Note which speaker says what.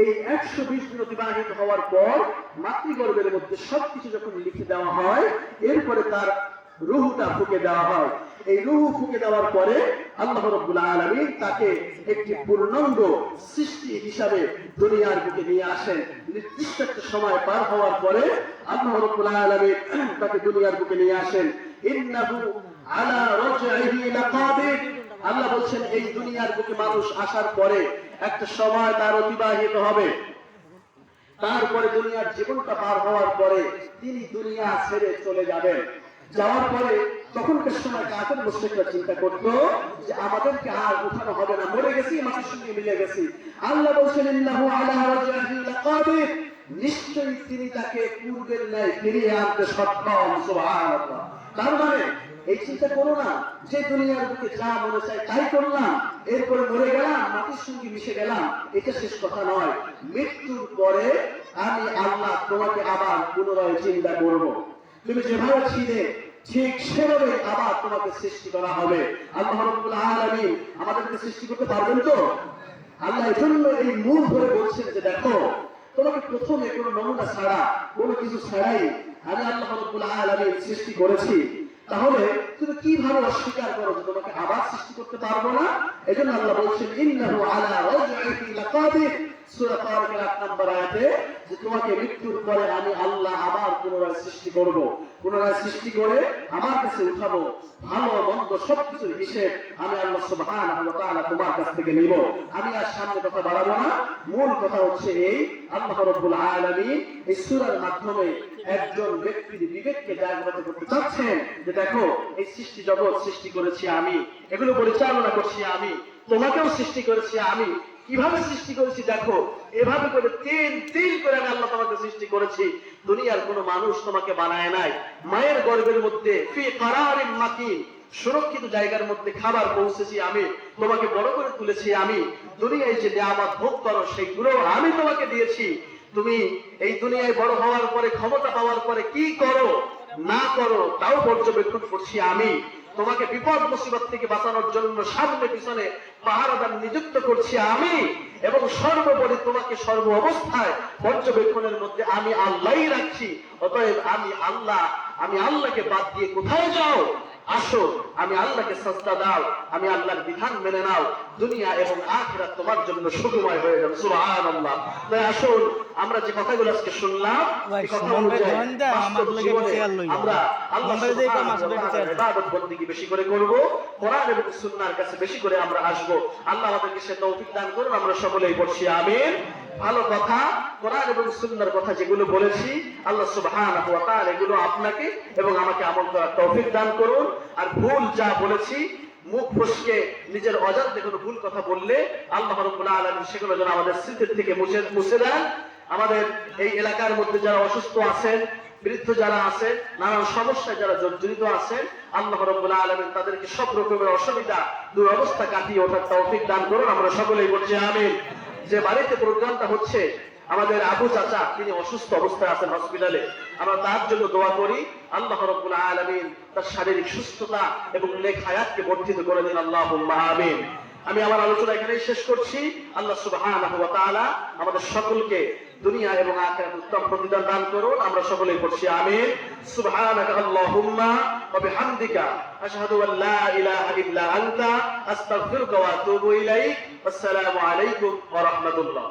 Speaker 1: এই একশো বিশ দিন অতিবাহিত হওয়ার পর মাতৃগর্ভের মধ্যে সবকিছু যখন লিখে দেওয়া হয়, এরপরে তার রুহুটা ফুকে দেওয়া হয়। এই রুহু ফুকে দেওয়ার পরে আল্লাহ রব্বুল আলমী তাকে একটি পূর্ণাঙ্গ সৃষ্টি হিসাবে দুনিয়ার বুকে নিয়ে আসেন। নির্দিষ্ট একটা সময় পার হওয়ার পরে আল্লাহ রব্বুল আলমী তাকে দুনিয়ার বুকে নিয়ে আসেন। ইন্নাহু আলা রাজঈহি লাকাদির। আল্লাহ বলছেন, এই দুনিয়ার বুকে মানুষ আসার পরে একটা সময় তার অতিবাহিত হবে। তারপরে দুনিয়ার জীবনটা পার হওয়ার পরে তিনি দুনিয়া ছেড়ে চলে যাবেন। যাওয়ার পরে তখনকার সময় কাকের মুশ্রিকরা চিন্তা করতো যে, আমাদেরকে আর উঠানো হবে না। মরে গেছি, মাটির সঙ্গে মিলে গেছি। আল্লাহ বলছেন নিশ্চয়ই তিনি তাকে পূর্বের ন্যায় ফিরিয়ে আনতে সক্ষম, সুবহানাল্লাহ। তার মানে এই চিন্তা করো না, যে দুনিয়ার বুকে যা মনে চায় তাই করলাম। এরপরে মরে গেলাম, মাটির সঙ্গে মিশে গেলাম, এটা শেষ কথা নয়। মৃত্যুর পরে আমি আল্লাহ তোমাকে আবার পুনরায় চিন্তা করব। তুমি যেভাবে ছিলে, ঠিক সেভাবে আবার তোমাকে সৃষ্টি করা হবে। আল্লাহ রাব্বুল আলামিন আমাদেরকে সৃষ্টি করতে পারবেন তো? আল্লাহ এই জন্য এই মূল ধরে বলছেন যে দেখো, তোমাকে প্রথমে কোনো নমুনা ছাড়া, কোনো কিছু ছাড়াই আমি আল্লাহ রাব্বুল আলামিন সৃষ্টি করেছি। তাহলে তুমি কীভাবে অস্বীকার করো যে তোমাকে আবার সৃষ্টি করতে পারব না? এজন্য আল্লাহ বলছেন, ইন্নাহু আলা রাজঈহি লাকাদির। সূরা তারিকের 8 নম্বর আয়াতে যে তোমাকে মৃত্যুর পরে আমি এই মাধ্যমে একজন ব্যক্তির বিবেককে জাগ্রত করতে চাচ্ছেন যে দেখো, এই সৃষ্টি জগৎ সৃষ্টি করেছি আমি। এগুলো পরিচালনা করছি আমি। তোমাকেও সৃষ্টি করেছি আমি। কীভাবে সৃষ্টি করেছি দেখো? এভাবে করে তিন তিন করে আমি আল্লাহ তোমাকে সৃষ্টি করেছি। দুনিয়ার কোনো মানুষ তোমাকে বানায় নাই। মায়ের গর্ভের মধ্যে, ফি কারারিন মাকিন, সুরক্ষিত জায়গার মধ্যে খাবার পৌঁছেছি আমি, তোমাকে বড় করে তুলেছি আমি। দুনিয়ায় যে নিয়ামত ভোগ করো, সেগুলো আমি তোমাকে দিয়েছি। তুমি এই দুনিয়ায় বড় হওয়ার পরে, ক্ষমতা পাওয়ার পরে কি করো? না করো, তাও পর্যবেক্ষণ করছি আমি। তোমাকে বিপদ মুসিবত থেকে বাঁচানোর জন্য সামনে পিছনে পাহারাদার নিযুক্ত করছি আমি। এবং সর্বোপরি তোমাকে সর্ব অবস্থায় পর্যবেক্ষণের মধ্যে আমি আল্লাহই রাখছি। অতএব আমি আল্লাহ, আমি আল্লাহকে বাদ দিয়ে কোথায় যাও? আসো, আমি আল্লাহকে সস্তা দাও, আমি আল্লাহর বিধান মেনে নাও। দুনিয়া এবং আখিরাত তোমার জন্য সুখময় হয়ে যাবে সুবহানাল্লাহ। তাই আসুন আমরা যে কথাগুলো আজকে শুনলাম এই কথা অনুযায়ী বাস্তব জীবনে আমরা আল্লাহ। ইবাদত বেশি করে করব। কোরআন এবং সুন্নাহর কাছে বেশি করে আমরা আসব। আল্লাহ আমাদেরকে সে তৌফিক দান করুন আমরা সকলেই পড়ছি আমিন। ভালো কথা কোরআন এবং কথা যেগুলো বলেছি আল্লাহ সুবহানাহু ওয়া তাআলা এগুলো আপনাকে এবং আমাকে আমল করার তৌফিক দান করুন। আর ভুল যা বলেছি মুখ ফসকে নিজের অজান্তে কোনো ভুল কথা বললে আল্লাহ রাব্বুল আলামিন সেগুলো যেন আমাদের স্মৃতির থেকে মুছে মুছে দেন। আমাদের এই এলাকার মধ্যে যারা অসুস্থ আছেন, বৃদ্ধ যারা আছে নানান সমস্যায় যারা জর্জরিত আছেন, আল্লাহ রব্বুল আলমিন তাদেরকে সব রকমের অসুবিধা, দুরবস্থা কাটিয়ে ওঠার তৌফিক দান করুন। আমরা সকলেই বলছি, আমিন। যে বাড়িতে প্রোগ্রামটা হচ্ছে আমাদের আবু চাচা, তিনি অসুস্থ অবস্থায় আছেন হসপিটালে আমরা তার জন্য দোয়া করি, আল্লাহ রব্বুল আলমিন তার শারীরিক সুস্থতা এবং নেক হায়াতকে বর্ধিত করে দিন আল্লাহ আমিন। আমি আমার আলোচনা এখানেই শেষ করছি। আল্লাহ তাআলা আমাদের সকলকে দুনিয়া এবং আখিরাত উত্তম প্রতিদান দান করুন। আমরা সকলেই পড়ছি আমিন। সুবহানাকা আল্লাহুম্মা ওয়া বিহামদিকা। আশহাদু আল লা ইলাহা ইল্লা আনতা। আস্তাগফিরুকা ওয়া আতুবু ইলাইক। আসসালামু আলাইকুম ওয়া রাহমাতুল্লাহ।